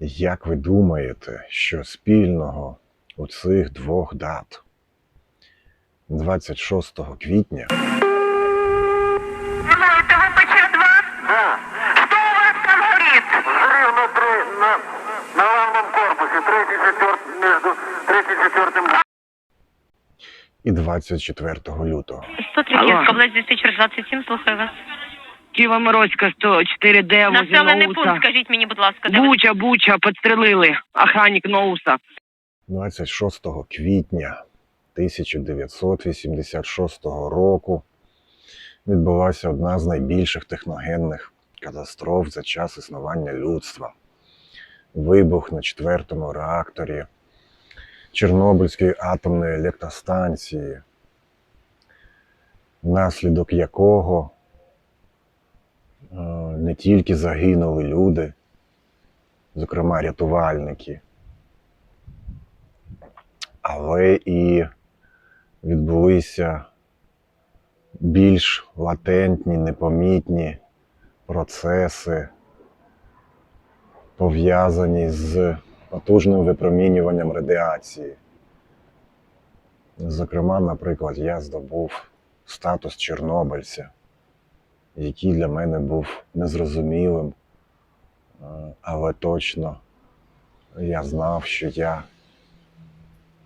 Як ви думаєте, що спільного у цих двох дат? 26 квітня Знаете, вы по ЧА-2? Да. Что у вас там горит? Взрыв на, три, на, на главном корпусе, третий, четвертый, между третьим и четвертым. і 24 лютого. 103 Алло. Київська область, диспетчер 27, слухаю вас. Ківа-Морозька 104Д возле Населений Ноуса. пункт, скажіть мені, будь ласка, де ви? Буча, Буча, підстрелили. Охранник Ноуса. 26 квітня 1986 року відбулася одна з найбільших техногенних катастроф за час існування людства. Вибух на четвертому реакторі Чорнобильської атомної електростанції, внаслідок якого не тільки загинули люди, зокрема рятувальники, але і відбулися більш латентні, непомітні процеси, пов'язані з потужним випромінюванням радіації. Зокрема, наприклад, я здобув статус чорнобильця, який для мене був незрозумілим, е, але точно я знав, що я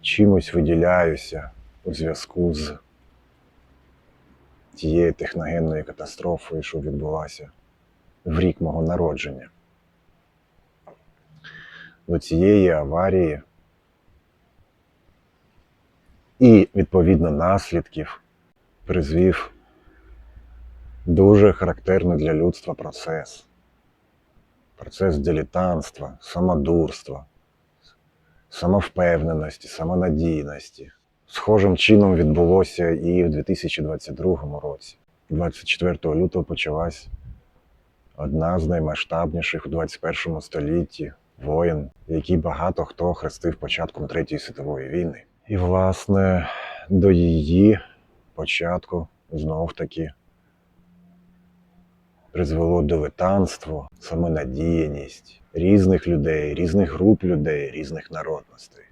чимось виділяюся у зв'язку з тією техногенною катастрофою, що відбулася в рік мого народження. До цієї аварії і, відповідно, наслідків призвів дуже характерний для людства процес. Процес дилетантства, самодурства, самовпевненості, самонадійності. Схожим чином відбулося і в 2022 році. 24 лютого почалась одна з наймасштабніших у 21 столітті воєн, які багато хто хрестив початком Третьої світової війни. І, власне, до її початку знов таки призвело дилетантство, самонадіяність різних людей, різних груп людей, різних народностей.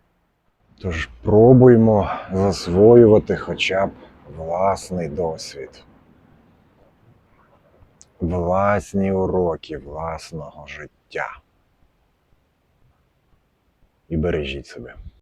Тож пробуймо засвоювати хоча б власний досвід, власні уроки власного життя. І бережіть себе.